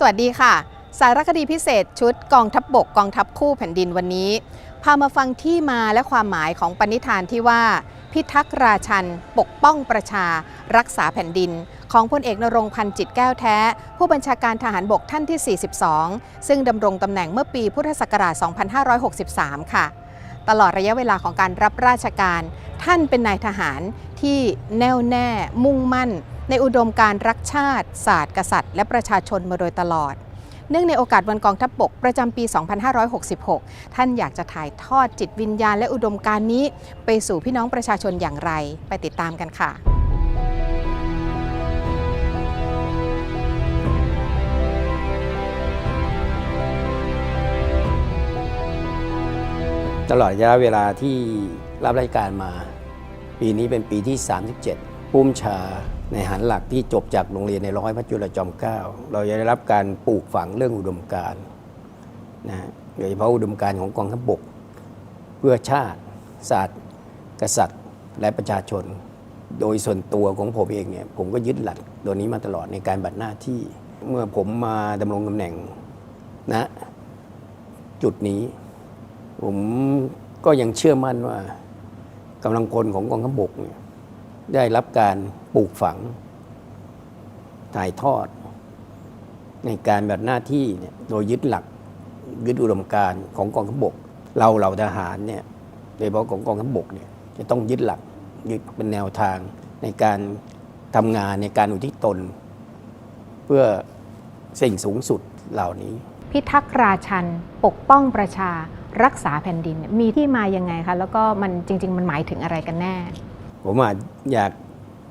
สวัสดีค่ะ สารคดีพิเศษชุดกองทัพบบกกองทัพคู่แผ่นดินวันนี้ พามาฟังที่มาและความหมายของปณิธานที่ว่า พิทักษ์ราชัน ปกป้องประชา รักษาแผ่นดิน ของพลเอกนรงพันธ์จิตแก้วแท้ ผู้บัญชาการทหารบกท่านที่ 42 ซึ่งดำรงตำแหน่งเมื่อปีพุทธศักราช 2563 ค่ะ ตลอดระยะเวลาของการรับราชการ ท่านเป็นนายทหารที่แน่วแน่ มุ่งมั่น ในอุดมการรักชาติ ศาสตร์กษัตริย์ และประชาชนมาโดยตลอด เนื่องในโอกาสวันกองทัพบบกประจำปี 2566 ท่านอยากจะถ่ายทอดจิตวิญญาณและอุดมการนี้ ไปสู่พี่น้องประชาชนอย่างไร ไปติดตามกันค่ะตลอดระยะเวลาที่รับราชการมา ปีนี้เป็นปีที่ 37 ปุ้มชา ในหันหลักที่จบจากโรงเรียนในร้อยพระจุลจอมเกล้าเราจะได้รับการปลูกฝังเรื่องอุดมการณ์นะโดยเฉพาะอุดมการณ์ของกองทัพบก เพื่อชาติศาสตร์กษัตริย์และประชาชน โดยส่วนตัวของผมเองเนี่ยผมก็ยึดหลักตัวนี้มาตลอดในการบัตรหน้าที่ เมื่อผมมาดำรงตำแหน่งนะจุดนี้ ผมก็ยังเชื่อมั่นว่ากำลังพลของกองทัพบกเนี่ย ได้รับการปลูกฝัง ถ่ายทอด ในการแบบหน้าที่เนี่ยโดยยึดหลักยึดอุดมการณ์ของกองทัพบก เราเหล่าทหารเนี่ยโดยเฉพาะของกองทัพบกเนี่ยจะต้องยึดหลักยึดเป็นแนวทางในการทำงานในการอุทิศตน เพื่อสิ่งสูงสุดเหล่านี้ พิทักษ์ราชัน ปกป้องประชารักษาแผ่นดินมีที่มายังไงคะแล้วก็มันจริง ๆ มันหมายถึงอะไรกันแน่ ผมอาจอยาก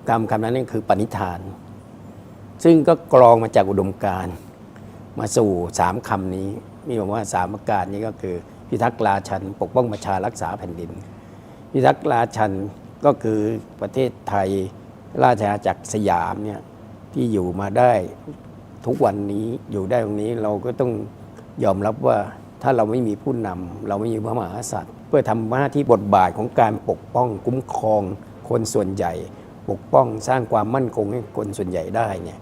คำคำนั้นนี่นคือปณิธาน ซึ่งก็กรองมาจากอุดมการมาสู่สามคำนี้มีบอกว่าสามประการนี้ก็คือ พิทักษ์ราชัน ปกป้องประชารักษาแผ่นดิน พิทักษ์ราชันก็คือประเทศไทยราชอาณาจักรสยามเนี่ยที่อยู่มาได้ทุกวันนี้อยู่ได้ตรงนี้เราก็ต้องยอมรับว่าถ้าเราไม่มีผู้นำเราไม่มีพระมหากษัตริย์ เพื่อทำหน้าที่บทบาทของการปกป้องคุ้มครอง คนส่วนใหญ่ปกป้องสร้างความมั่นคงให้คนส่วนใหญ่ได้เนี่ย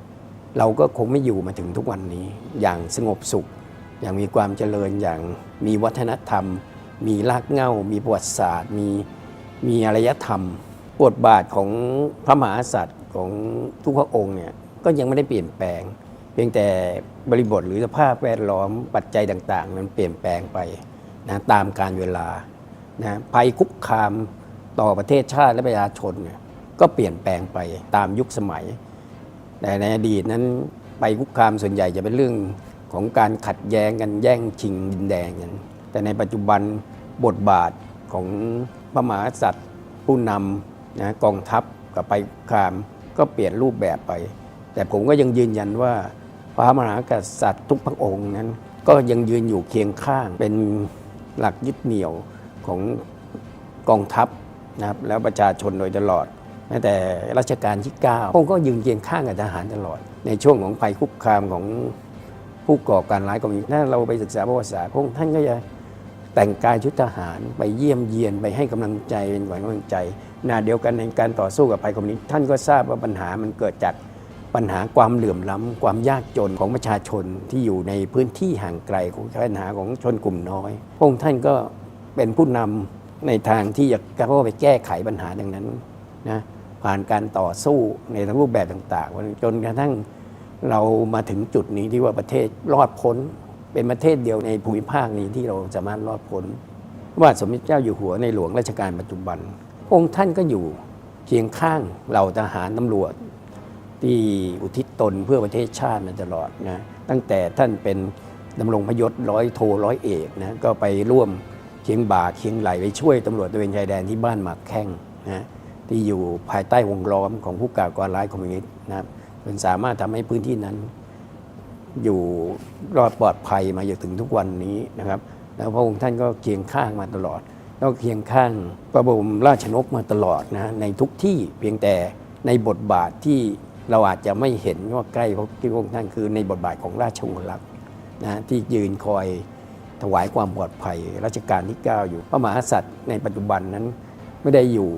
เราก็คงไม่อยู่มาถึงทุกวันนี้ อย่างสงบสุข อย่างมีความเจริญอย่างมีวัฒนธรรม มีรากเหง้า มีประวัติศาสตร์ มีมีอารยธรรมบทบาทของพระมหากษัตริย์ของทุกพระองค์เนี่ยก็ยังไม่ได้เปลี่ยนแปลง เพียงแต่บริบทหรือสภาพแวดล้อมปัจจัยต่าง ๆ มันเปลี่ยนแปลงไปนะตามการเวลานะภัยคุกคาม ต่อประเทศชาติและประชาชนเนี่ยก็เปลี่ยนแปลงไปตามยุคสมัย แต่ในอดีตนั้นภัยคุกคามส่วนใหญ่จะเป็นเรื่องของการขัดแย้งกันแย่งชิงดินแดนกันแต่ในปัจจุบันบทบาทของพระมหากษัตริย์ ผู้นำนะกองทัพกับภัยคุกคามก็เปลี่ยนรูปแบบไป แต่ผมก็ยังยืนยันว่า พระมหากษัตริย์ทุกพระองค์นั้น ก็ยังยืนอยู่เคียงข้างเป็นหลักยึดเหนี่ยวของกองทัพ นะครับแล้วประชาชนโดยตลอดแม้แต่รัชกาลที่ 9 พระองค์ก็ยืนเคียงข้างกับทหารตลอด ในช่วงของภัยคุกคามของผู้ก่อการร้ายก็มีถ้าเราไปศึกษาประวัติศาสตร์พระองค์ท่านก็จะแต่งกายชุดทหารไปเยี่ยมเยียนไปให้กำลังใจเป็นขวัญกำลังใจขณะเดียวกันในการต่อสู้กับภัยคอมมิวนิสต์ท่านก็ทราบว่าปัญหามันเกิดจากปัญหาความเหลื่อมล้ำความยากจนของประชาชนที่อยู่ในพื้นที่ห่างไกลของปัญหาของชนกลุ่มน้อย พระองค์ท่านก็เป็นผู้นำ ในทางที่จะเข้าไปแก้ไขปัญหาดังนั้นนะผ่านการต่อสู้ในทั้งรูปแบบต่างๆจนกระทั่งเรามาถึงจุดนี้ที่ว่าประเทศรอดพ้น เป็นประเทศเดียวในภูมิภาคนี้ที่เราสามารถรอดพ้น ว่าสมเด็จเจ้าอยู่หัวในหลวงรัชกาลปัจจุบัน องค์ท่านก็อยู่เคียงข้างเหล่าทหารตำรวจ ที่อุทิศตนเพื่อประเทศชาติมาตลอดนะตั้งแต่ท่านเป็นดำรงพยศร้อยโทร้อยเอกนะก็ไปร่วม เคียงบ่าเคียงไหลไปช่วยตำรวจตะเวนชายแดนที่บ้านหมากแข้งนะที่อยู่ภายใต้วงล้อมของผู้ก่อการร้ายคอมมิวนิสต์นะครับจนสามารถทำให้พื้นที่นั้น อยู่รอดปลอดภัยมาจนถึงทุกวันนี้นะครับ แล้วพระองค์ท่านก็เคียงข้างมาตลอดแล้วก็เคียงข้างพระบรมราชนกมาตลอดนะในทุกที่เพียงแต่ในบทบาทที่เราอาจจะไม่เห็นว่าใกล้พระที่พระองค์ท่านคือในบทบาทของราชวงศ์ลักษณ์นะที่ยืนคอย ถวายความปลอดภัยรัชกาลที่ 9 อยู่พระมหากษัตริย์ในปัจจุบันนั้นไม่ได้อยู่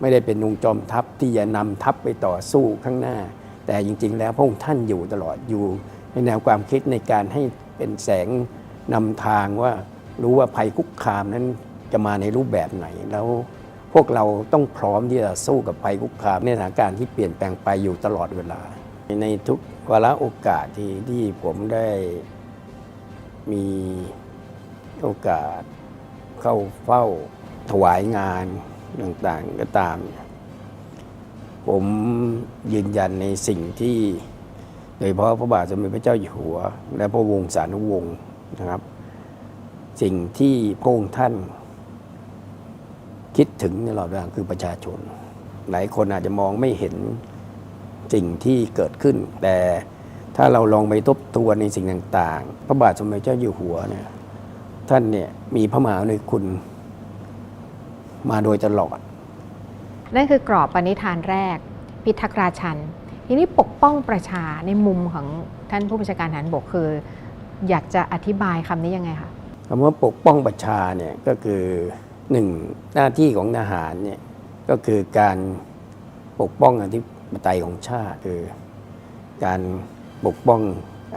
ไม่ได้เป็นนุงจอมทัพที่จะนำทัพไปต่อสู้ข้างหน้า แต่จริง ๆ แล้วพระองค์ท่านอยู่ตลอดอยู่ในแนวความคิดในการให้เป็นแสงนำทางว่ารู้ว่าภัยคุกคามนั้นจะมาในรูปแบบไหนแล้วพวกเราต้องพร้อมที่จะสู้กับภัยคุกคามในสถานการณ์ที่เปลี่ยนแปลงไปอยู่ตลอดเวลา ในทุกวาระโอกาสที่ที่ผมได้มี โอกาสเข้าเฝ้าถวายงานต่างๆก็ตาม ผมยืนยันในสิ่งที่โดยเฉพาะพระบาทสมเด็จพระเจ้าอยู่หัว และพระวงศานุวงศ์นะครับ สิ่งที่พระองค์ท่านคิดถึงตลอดเวลาคือประชาชน หลายคนอาจจะมองไม่เห็นสิ่งที่เกิดขึ้น แต่ถ้าเราลองไปทบทวนในสิ่งต่าง ๆ พระบาทสมเด็จเจ้าอยู่หัวเนี่ย ท่านเนี่ยมีพระมหากรุณาธิคุณมาโดยตลอด นั่นคือกรอบปณิธานแรก พิทักษ์ราชัน ทีนี้ปกป้องประชาในมุมของท่านผู้บัญชาการทหารบกคือ อยากจะอธิบายคำนี้ยังไงคะคำว่าปกป้องประชาเนี่ยก็คือหนึ่งหน้าที่ของทหารเนี่ยก็คือการปกป้องอธิปไตยของชาติคือ การปกป้อง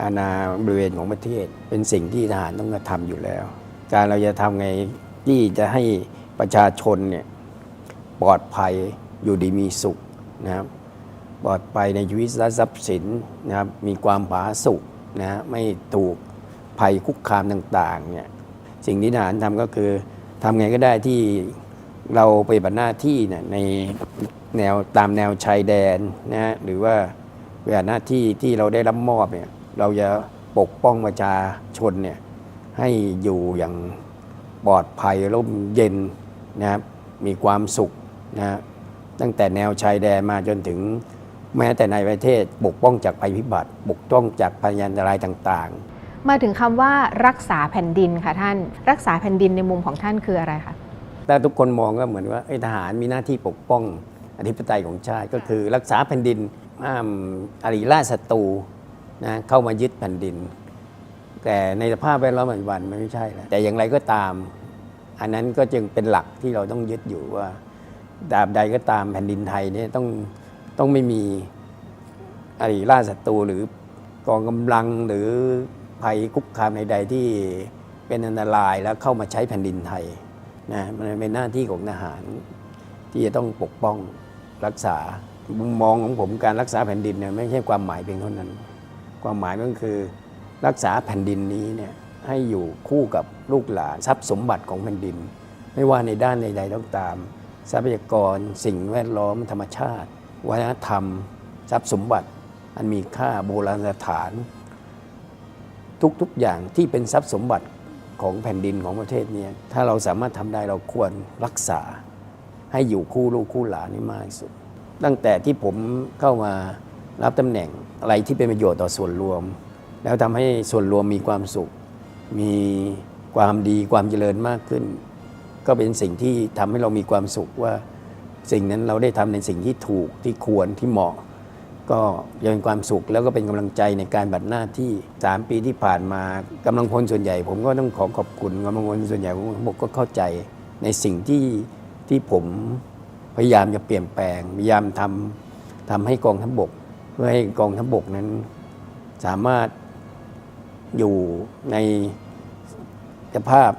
อาณาบริเวณของประเทศ เป็นสิ่งที่ทหารต้องกระทำอยู่แล้ว การเราจะทำไงที่จะให้ประชาชนเนี่ยปลอดภัยอยู่ดีมีสุขนะครับปลอดภัยในชีวิตและทรัพย์สินนะครับมีความผาสุกนะฮะไม่ถูกภัยคุกคามต่างๆเนี่ยสิ่งที่ทหารทำก็คือทำไงก็ได้ที่เราไปฏิบัติหน้าที่เนี่ยในแนวตามแนวชายแดนนะฮะหรือว่าเวลาหน้าที่ที่เราได้รับมอบเนี่ยเราจะปกป้องประชาชนเนี่ย ให้อยู่อย่างปลอดภัยร่มเย็นนะครับมีความสุขนะฮะตั้งแต่แนวชายแดนมาจนถึงแม้แต่ในประเทศปกป้องจากภัยพิบัติปกป้องจากพยันตรายต่างๆ มาถึงคำว่ารักษาแผ่นดินค่ะท่าน รักษาแผ่นดินในมุมของท่านคืออะไรคะถ้าทุกคนมองก็เหมือนว่าเอ้ยทหารมีหน้าที่ปกป้องอธิปไตยของชาติก็คือรักษาแผ่นดินห้ามอริราชศัตรูนะเข้ามายึดแผ่นดิน แต่ในสภาพแวดล้อมปัจจุบันมันไม่ใช่แล้วแต่อย่างไรก็ตาม อันนั้นก็จึงเป็นหลักที่เราต้องยึดอยู่ว่าดาบใดก็ตามแผ่นดินไทยเนี่ยต้องต้องไม่มีอริราชศัตรูหรือกองกำลังหรือภัยคุกคามใดๆที่เป็นอันตรายแล้วเข้ามาใช้แผ่นดินไทยนะมันเป็นหน้าที่ของทหาร ที่จะต้องปกป้องรักษามุมมองของผมการรักษาแผ่นดินเนี่ยไม่ใช่ความหมายเพียงเท่านั้น ความหมายก็คือ รักษาแผ่นดินนี้เนี่ยให้อยู่คู่กับลูกหลานทรัพย์สมบัติของแผ่นดิน ไม่ว่าในด้านใดๆต้องตาม ทรัพยากร สิ่งแวดล้อมธรรมชาติ วัฒนธรรม ทรัพย์สมบัติ อันมีค่าโบราณสถาน ทุกๆอย่างที่เป็นทรัพย์สมบัติของแผ่นดินของประเทศนี้ถ้าเราสามารถทำได้เราควรรักษา ให้อยู่คู่ลูกคู่หลานนี่มากที่สุด ตั้งแต่ที่ผมเข้ามารับตำแหน่งอะไรที่เป็นประโยชน์ต่อส่วนรวม แล้วทำให้ส่วนรวมมีความสุข มีความดีความเจริญมากขึ้น ก็เป็นสิ่งที่ทำให้เรามีความสุขว่า สิ่งนั้นเราได้ทำในสิ่งที่ถูกที่ควรที่เหมาะ ก็ยังเป็นความสุขแล้วก็เป็นกำลังใจในการบัดหน้าที่ 3 ปีที่ผ่านมากำลังพลส่วนใหญ่ ผมก็ต้องขอขอบคุณกำลังพลส่วนใหญ่ผมกก็เข้าใจในสิ่งที่ที่ผมพยายามจะเปลี่ยนแปลงพยายามทำทำให้กองทัพบก เพื่อให้กองทัพบกนั้นสามารถ อยู่ในสภาพ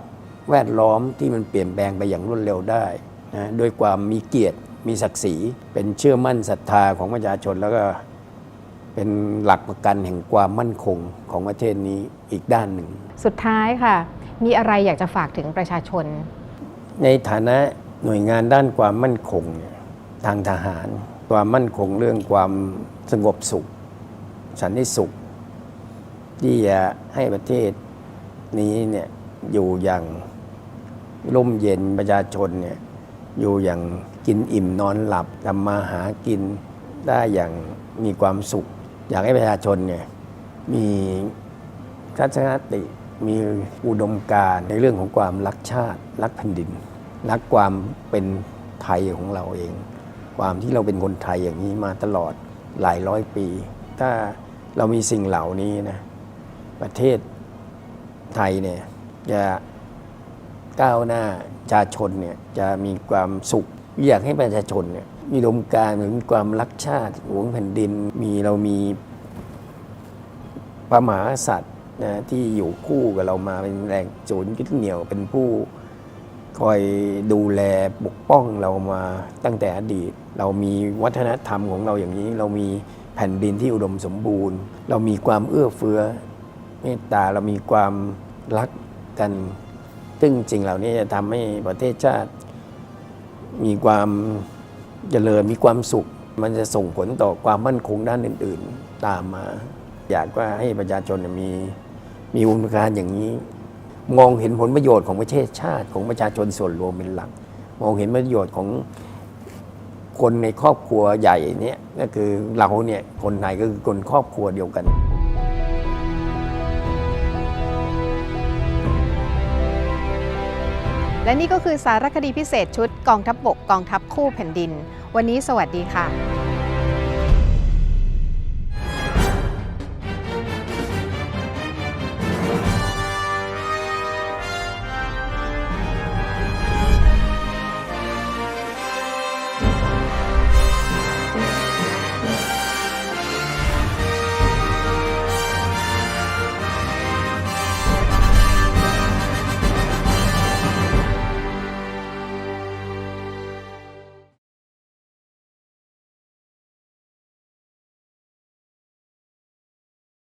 แวดล้อมที่มันเปลี่ยนแปลงไปอย่างรวดเร็วได้นะด้วยความมีเกียรติมีศักดิ์ศรี เป็นเชื่อมั่นศรัทธาของประชาชนแล้วก็เป็นหลักประกันแห่งความมั่นคงของประเทศนี้อีกด้านหนึ่ง สุดท้ายค่ะ มีอะไรอยากจะฝากถึงประชาชน ในฐานะหน่วยงานด้านความมั่นคงเนี่ยทางทหาร ความมั่นคงเรื่องความสงบสุข สันติสุข ที่จะให้ประเทศนี้เนี่ยอยู่อย่างร่มเย็นประชาชนเนี่ยอยู่อย่างกินอิ่มนอนหลับทำมาหากินได้อย่างมีความสุข อยากให้ประชาชนเนี่ยมีทัศนคติมีอุดมการในเรื่องของความรักชาติ รักแผ่นดิน รักความเป็นไทยของเราเอง ความที่เราเป็นคนไทยอย่างนี้มาตลอดหลายร้อยปี ถ้าเรามีสิ่งเหล่านี้นะ ประเทศไทยเนี่ยจะก้าวหน้าประชาชนเนี่ยจะมีความสุข อยากให้ประชาชนเนี่ยมีอุดมการณ์มีความรักชาติหวงแผ่นดินมีเรามีพระมหากษัตริย์นะที่อยู่คู่กับเรามาเป็นแรงจนยึดเหนี่ยวเป็นผู้คอยดูแลปกป้องเรามาตั้งแต่อดีต เรามีวัฒนธรรมของเราอย่างนี้ เรามีแผ่นดินที่อุดมสมบูรณ์ เรามีความเอื้อเฟื้อ เมตตาเรามีความรักกัน ซึ่งสิ่งเหล่านี้จะทำให้ประเทศชาติ มีความเจริญมีความสุข มันจะส่งผลต่อความมั่นคงด้านอื่น ๆ ตามมา อยากว่าให้ประชาชนมีมีอุดมการอย่างนี้ มองเห็นผลประโยชน์ของประเทศชาติของประชาชนส่วนรวมเป็นหลัก มองเห็นประโยชน์ของคนในครอบครัวใหญ่เนี่ยก็คือเราเนี่ยคนไทยก็คือคนครอบครัวเดียวกัน และนี่ก็คือสารคดีพิเศษชุดกองทัพบบกกองทัพคู่แผ่นดิน วันนี้สวัสดีค่ะ